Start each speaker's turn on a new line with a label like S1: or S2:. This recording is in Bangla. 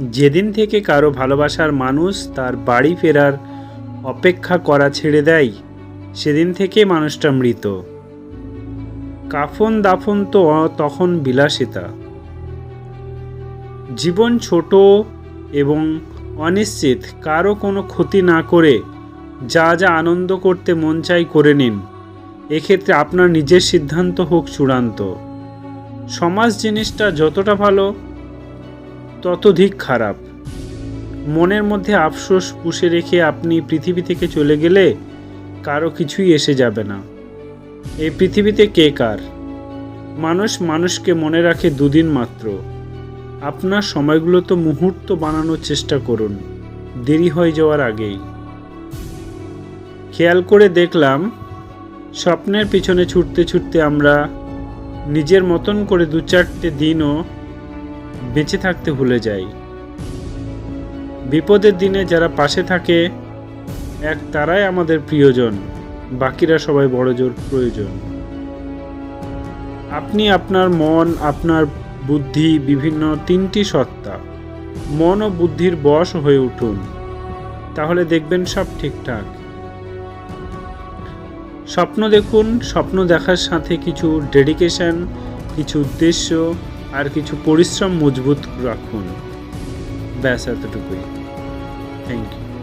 S1: যেদিন থেকে কারও ভালোবাসার মানুষ তার বাড়ি ফেরার অপেক্ষা করা ছেড়ে দেয়, সেদিন থেকে মানুষটা মৃত। কাফন দাফন তো তখন বিলাসিতা। জীবন ছোট এবং অনিশ্চিত, কারও কোনো ক্ষতি না করে যা যা আনন্দ করতে মন চাই করে নিন। এক্ষেত্রে আপনার নিজের সিদ্ধান্ত হোক চূড়ান্ত। সমাজ জিনিসটা যতটা ভালো ততধিক খারাপ। মনের মধ্যে আফসোস পুষে রেখে আপনি পৃথিবী থেকে চলে গেলে কারও কিছুই এসে যাবে না। এই পৃথিবীতে কে কার? মানুষ মানুষকে মনে রাখে দুদিন মাত্র। আপনার সময়গুলো তো মুহূর্ত বানানোর চেষ্টা করুন। দেরি হয়ে যাওয়ার আগেই। খেয়াল করে দেখলাম, স্বপ্নের পিছনে ছুটতে ছুটতে আমরা নিজের মতন করে দু চারটে দিনও বেঁচে থাকতে ভুলে যাই। বিপদের দিনে যারা পাশে থাকে, এক তারাই আমাদের প্রিয়জন, বাকিরা সবাই বড়জোর প্রয়োজন। আপনি আপনার মন, আপনার বুদ্ধি, বিভিন্ন তিনটি সত্তা, মন ও বুদ্ধির বশ হয়ে উঠুন। তাহলে দেখবেন সব ঠিকঠাক। স্বপ্ন দেখুন, স্বপ্ন দেখার সাথে কিছু ডেডিকেশন কিছু উদ্দেশ্য আর কিছু পরিশ্রম মজবুত রাখুন। ব্যাস এতটুকুই। Thank you